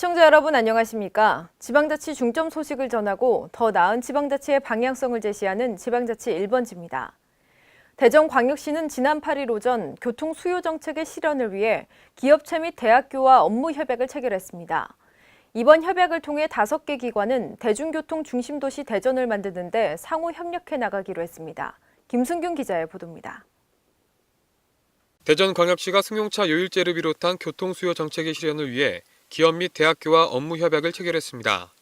시청자 여러분 안녕하십니까? 지방자치 중점 소식을 전하고 더 나은 지방자치의 방향성을 제시하는 지방자치 1번지입니다. 대전광역시는 지난 8일 오전 교통 수요 정책의 실현을 위해 기업체 및 대학교와 업무 협약을 체결했습니다. 이번 협약을 통해 다섯 개 기관은 대중교통 중심도시 대전을 만드는 데 상호 협력해 나가기로 했습니다. 김승균 기자의 보도입니다. 대전광역시가 승용차 요일제를 비롯한 교통 수요 정책의 실현을 위해 기업 및 대학교와 업무 협약을 체결했습니다.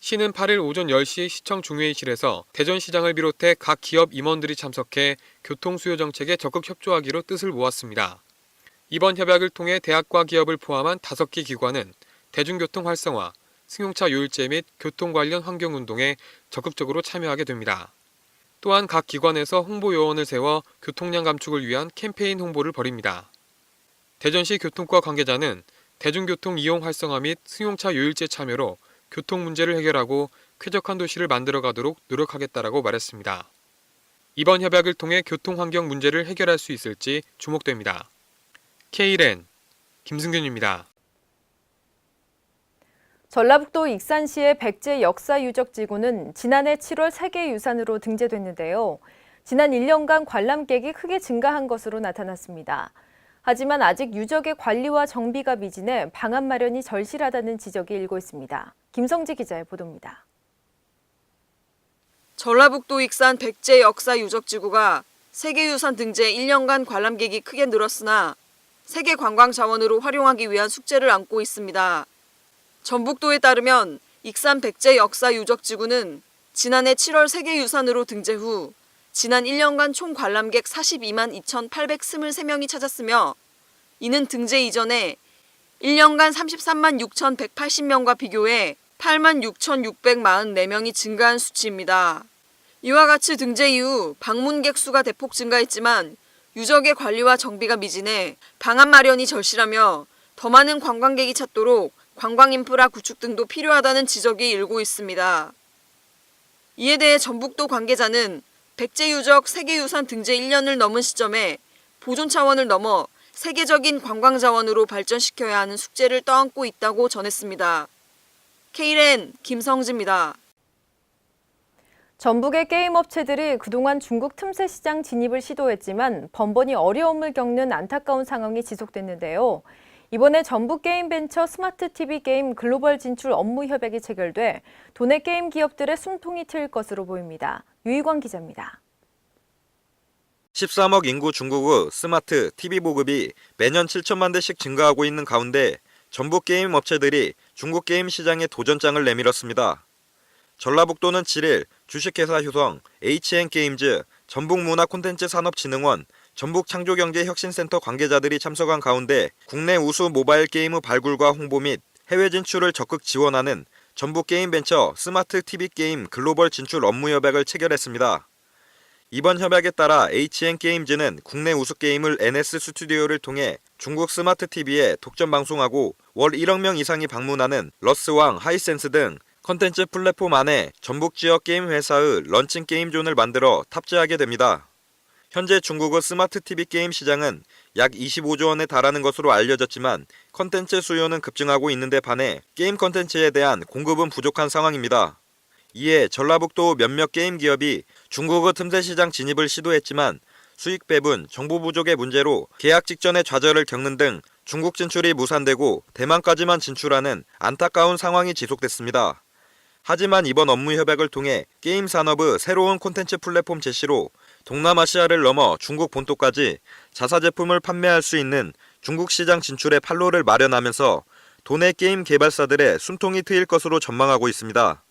시는 8일 오전 10시 시청 중회의실에서 대전시장을 비롯해 각 기업 임원들이 참석해 교통 수요 정책에 적극 협조하기로 뜻을 모았습니다. 이번 협약을 통해 대학과 기업을 포함한 5개 기관은 대중교통 활성화, 승용차 요일제 및 교통 관련 환경 운동에 적극적으로 참여하게 됩니다. 또한 각 기관에서 홍보 요원을 세워 교통량 감축을 위한 캠페인 홍보를 벌입니다. 대전시 교통과 관계자는 대중교통 이용 활성화 및 승용차 요일제 참여로 교통 문제를 해결하고 쾌적한 도시를 만들어 가도록 노력하겠다라고 말했습니다. 이번 협약을 통해 교통 환경 문제를 해결할 수 있을지 주목됩니다. K랜 김승균입니다. 전라북도 익산시의 백제 역사 유적 지구는 지난해 7월 세계유산으로 등재됐는데요. 지난 1년간 관람객이 크게 증가한 것으로 나타났습니다. 하지만 아직 유적의 관리와 정비가 미진해 방안 마련이 절실하다는 지적이 일고 있습니다. 김성지 기자의 보도입니다. 전라북도 익산 백제 역사 유적 지구가 세계유산 등재 1년간 관람객이 크게 늘었으나 세계 관광 자원으로 활용하기 위한 숙제를 안고 있습니다. 전북도에 따르면 익산 백제 역사 유적 지구는 지난해 7월 세계유산으로 등재 후 지난 1년간 총 관람객 42만 2,823명이 찾았으며 이는 등재 이전에 1년간 33만 6,180명과 비교해 8만 6,644명이 증가한 수치입니다. 이와 같이 등재 이후 방문객 수가 대폭 증가했지만 유적의 관리와 정비가 미진해 방안 마련이 절실하며 더 많은 관광객이 찾도록 관광 인프라 구축 등도 필요하다는 지적이 일고 있습니다. 이에 대해 전북도 관계자는 백제유적 세계유산 등재 1년을 넘은 시점에 보존 차원을 넘어 세계적인 관광 자원으로 발전시켜야 하는 숙제를 떠안고 있다고 전했습니다. K랜 김성지입니다. 전북의 게임 업체들이 그동안 중국 틈새 시장 진입을 시도했지만 번번이 어려움을 겪는 안타까운 상황이 지속됐는데요. 이번에 전북 게임 벤처 스마트 TV 게임 글로벌 진출 업무 협약이 체결돼 도내 게임 기업들의 숨통이 트일 것으로 보입니다. 유희광 기자입니다. 13억 인구 중국의 스마트 TV 보급이 매년 7천만 대씩 증가하고 있는 가운데 전북 게임 업체들이 중국 게임 시장에 도전장을 내밀었습니다. 전라북도는 7일 주식회사 효성, HN게임즈, 전북문화콘텐츠산업진흥원, 전북 창조경제혁신센터 관계자들이 참석한 가운데 국내 우수 모바일 게임의 발굴과 홍보 및 해외 진출을 적극 지원하는 전북 게임 벤처 스마트 TV 게임 글로벌 진출 업무 협약을 체결했습니다. 이번 협약에 따라 HN게임즈는 국내 우수 게임을 NS 스튜디오를 통해 중국 스마트 TV에 독점 방송하고 월 1억 명 이상이 방문하는 러스왕, 하이센스 등 컨텐츠 플랫폼 안에 전북 지역 게임 회사의 런칭 게임존을 만들어 탑재하게 됩니다. 현재 중국의 스마트 TV 게임 시장은 약 25조 원에 달하는 것으로 알려졌지만 컨텐츠 수요는 급증하고 있는데 반해 게임 컨텐츠에 대한 공급은 부족한 상황입니다. 이에 전라북도 몇몇 게임 기업이 중국의 틈새 시장 진입을 시도했지만 수익 배분, 정보 부족의 문제로 계약 직전에 좌절을 겪는 등 중국 진출이 무산되고 대만까지만 진출하는 안타까운 상황이 지속됐습니다. 하지만 이번 업무 협약을 통해 게임 산업의 새로운 콘텐츠 플랫폼 제시로 동남아시아를 넘어 중국 본토까지 자사 제품을 판매할 수 있는 중국 시장 진출의 판로를 마련하면서 도내 게임 개발사들의 숨통이 트일 것으로 전망하고 있습니다.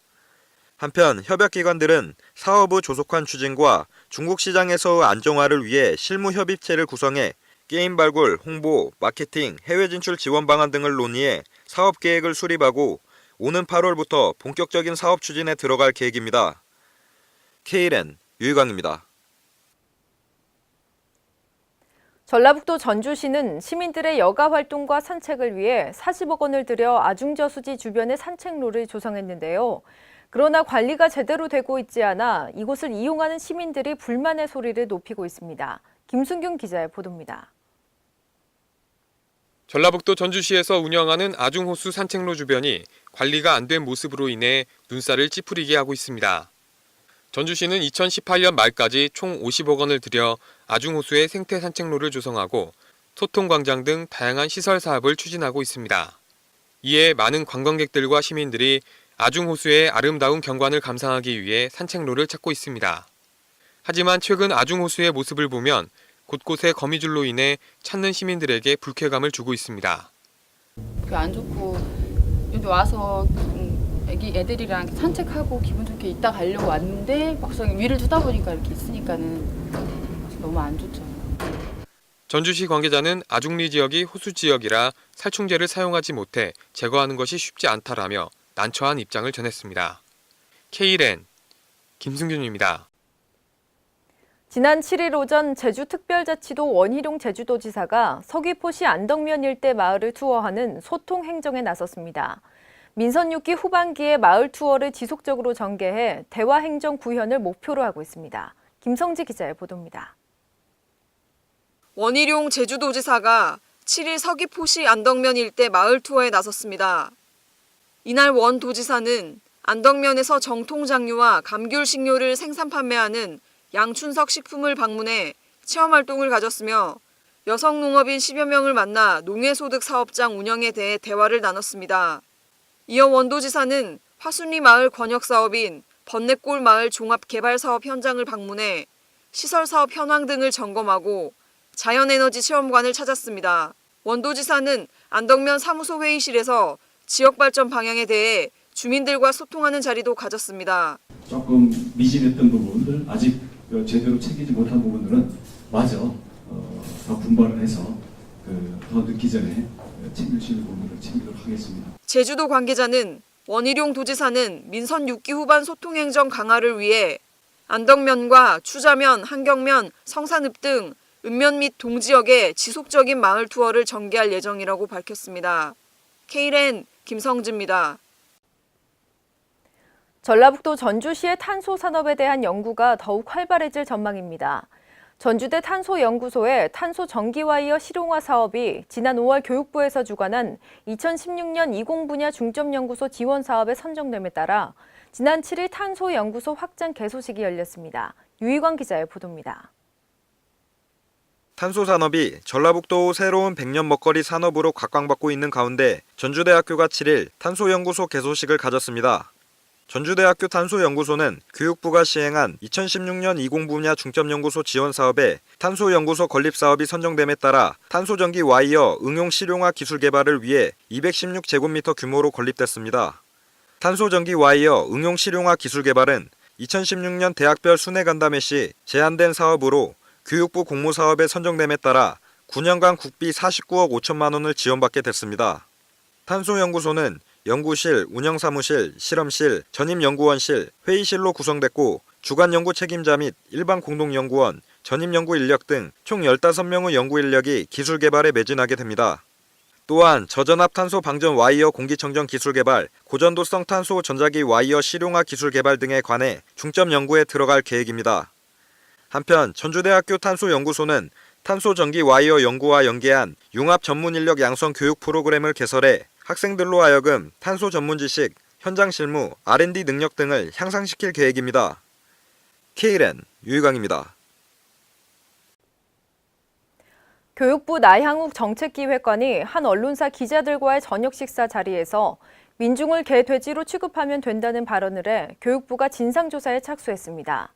한편 협약기관들은 사업의 조속한 추진과 중국 시장에서의 안정화를 위해 실무 협의체를 구성해 게임 발굴, 홍보, 마케팅, 해외 진출 지원 방안 등을 논의해 사업 계획을 수립하고 오는 8월부터 본격적인 사업 추진에 들어갈 계획입니다. K랜 유희광입니다. 전라북도 전주시는 시민들의 여가 활동과 산책을 위해 40억 원을 들여 아중저수지 주변의 산책로를 조성했는데요. 그러나 관리가 제대로 되고 있지 않아 이곳을 이용하는 시민들이 불만의 소리를 높이고 있습니다. 김순균 기자의 보도입니다. 전라북도 전주시에서 운영하는 아중호수 산책로 주변이 관리가 안 된 모습으로 인해 눈살을 찌푸리게 하고 있습니다. 전주시는 2018년 말까지 총 50억 원을 들여 아중호수의 생태 산책로를 조성하고 소통광장 등 다양한 시설 사업을 추진하고 있습니다. 이에 많은 관광객들과 시민들이 아중호수의 아름다운 경관을 감상하기 위해 산책로를 찾고 있습니다. 하지만 최근 아중호수의 모습을 보면 곳곳에 거미줄로 인해 찾는 시민들에게 불쾌감을 주고 있습니다. 안 좋고 여기 와서 음, 애기 애들이랑 산책하고 기분 좋게 있다 가려고 왔는데 막상 위를 두다 보니까 이렇게 있으니까는 너무 안 좋죠. 전주시 관계자는 아중리 지역이 호수 지역이라 살충제를 사용하지 못해 제거하는 것이 쉽지 않다라며 난처한 입장을 전했습니다. K랜 김승균입니다. 지난 7일 오전 제주특별자치도 원희룡 제주도지사가 서귀포시 안덕면 일대 마을을 투어하는 소통 행정에 나섰습니다. 민선 6기 후반기에 마을 투어를 지속적으로 전개해 대화 행정 구현을 목표로 하고 있습니다. 김성지 기자의 보도입니다. 원희룡 제주도지사가 7일 서귀포시 안덕면 일대 마을 투어에 나섰습니다. 이날 원 도지사는 안덕면에서 정통 장류와 감귤 식료를 생산 판매하는 양춘석 식품을 방문해 체험 활동을 가졌으며 여성 농업인 10여 명을 만나 농해소득 사업장 운영에 대해 대화를 나눴습니다. 이어 원도지사는 화순리 마을 권역 사업인 번내골 마을 종합 개발 사업 현장을 방문해 시설 사업 현황 등을 점검하고 자연에너지 체험관을 찾았습니다. 원도지사는 안덕면 사무소 회의실에서 지역 발전 방향에 대해 주민들과 소통하는 자리도 가졌습니다. 조금 미진했던 부분들 아직 어, 제대로 챙기지 못한 부분들은 마저 어, 더 분발을 해서 그, 더 늦기 전에 어, 챙길 수 있는 부분들을 챙기도록 하겠습니다. 제주도 관계자는 원희룡 도지사는 민선 6기 후반 소통행정 강화를 위해 안덕면과 추자면, 한경면, 성산읍 등 읍면 및 동지역에 지속적인 마을 투어를 전개할 예정이라고 밝혔습니다. K랜 김성지입니다. 전라북도 전주시의 탄소 산업에 대한 연구가 더욱 활발해질 전망입니다. 전주대 탄소연구소의 탄소 전기 와이어 실용화 사업이 지난 5월 교육부에서 주관한 2016년 20 분야 중점 연구소 지원 사업에 선정됨에 따라 지난 7일 탄소 연구소 확장 개소식이 열렸습니다. 유희광 기자의 보도입니다. 탄소 산업이 전라북도 새로운 백년 먹거리 산업으로 각광받고 있는 가운데 전주대학교가 7일 탄소 연구소 개소식을 가졌습니다. 전주대학교 탄소연구소는 교육부가 시행한 2016년 20 분야 중점연구소 지원 사업에 탄소연구소 건립 사업이 선정됨에 따라 탄소전기 와이어 응용 실용화 기술 개발을 위해 216제곱미터 규모로 건립됐습니다. 탄소전기 와이어 응용 실용화 기술 개발은 2016년 대학별 순회 간담회 시 제한된 사업으로 교육부 공모 사업에 선정됨에 따라 9년간 국비 49억 5천만 원을 지원받게 됐습니다. 탄소연구소는 연구실, 운영사무실, 실험실, 전임연구원실, 회의실로 구성됐고 주간 연구 책임자 및 일반 공동연구원, 전임연구 인력 등 총 15명의 연구 인력이 기술 개발에 매진하게 됩니다. 또한 저전압 탄소 방전 와이어 공기청정 기술 개발, 고전도성 탄소 전자기 와이어 실용화 기술 개발 등에 관해 중점 연구에 들어갈 계획입니다. 한편 전주대학교 탄소연구소는 탄소 전기 와이어 연구와 연계한 융합 전문 인력 양성 교육 프로그램을 개설해 학생들로 하여금 탄소 전문 지식, 현장 실무, R&D 능력 등을 향상시킬 계획입니다. K랜 유희광입니다. 교육부 나향욱 정책기획관이 한 언론사 기자들과의 저녁 식사 자리에서 민중을 개 돼지로 취급하면 된다는 발언을 해 교육부가 진상조사에 착수했습니다.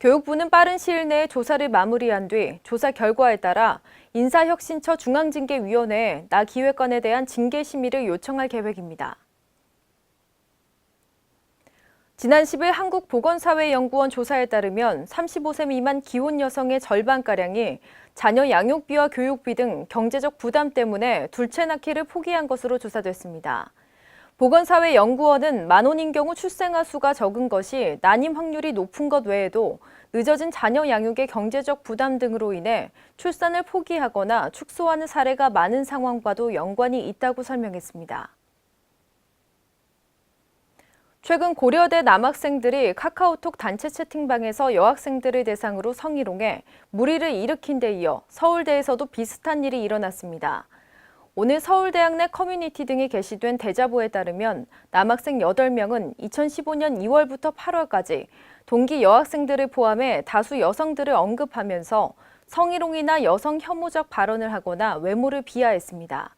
교육부는 빠른 시일 내에 조사를 마무리한 뒤 조사 결과에 따라 인사혁신처 중앙징계위원회에 나 기획관에 대한 징계 심의를 요청할 계획입니다. 지난 10일 한국보건사회연구원 조사에 따르면 35세 미만 기혼 여성의 절반가량이 자녀 양육비와 교육비 등 경제적 부담 때문에 둘째 낳기를 포기한 것으로 조사됐습니다. 보건사회연구원은 만원인 경우 출생아 수가 적은 것이 난임 확률이 높은 것 외에도 늦어진 자녀 양육의 경제적 부담 등으로 인해 출산을 포기하거나 축소하는 사례가 많은 상황과도 연관이 있다고 설명했습니다. 최근 고려대 남학생들이 카카오톡 단체 채팅방에서 여학생들을 대상으로 성희롱해 무리를 일으킨 데 이어 서울대에서도 비슷한 일이 일어났습니다. 오늘 서울대학 내 커뮤니티 등에 게시된 대자보에 따르면 남학생 8명은 2015년 2월부터 8월까지 동기 여학생들을 포함해 다수 여성들을 언급하면서 성희롱이나 여성 혐오적 발언을 하거나 외모를 비하했습니다.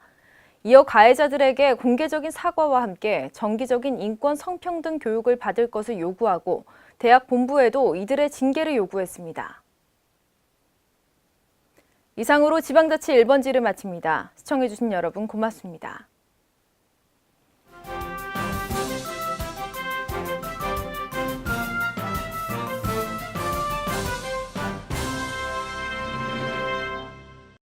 이어 가해자들에게 공개적인 사과와 함께 정기적인 인권 성평등 교육을 받을 것을 요구하고 대학 본부에도 이들의 징계를 요구했습니다. 이상으로 지방자치 1번지를 마칩니다. 시청해주신 여러분 고맙습니다.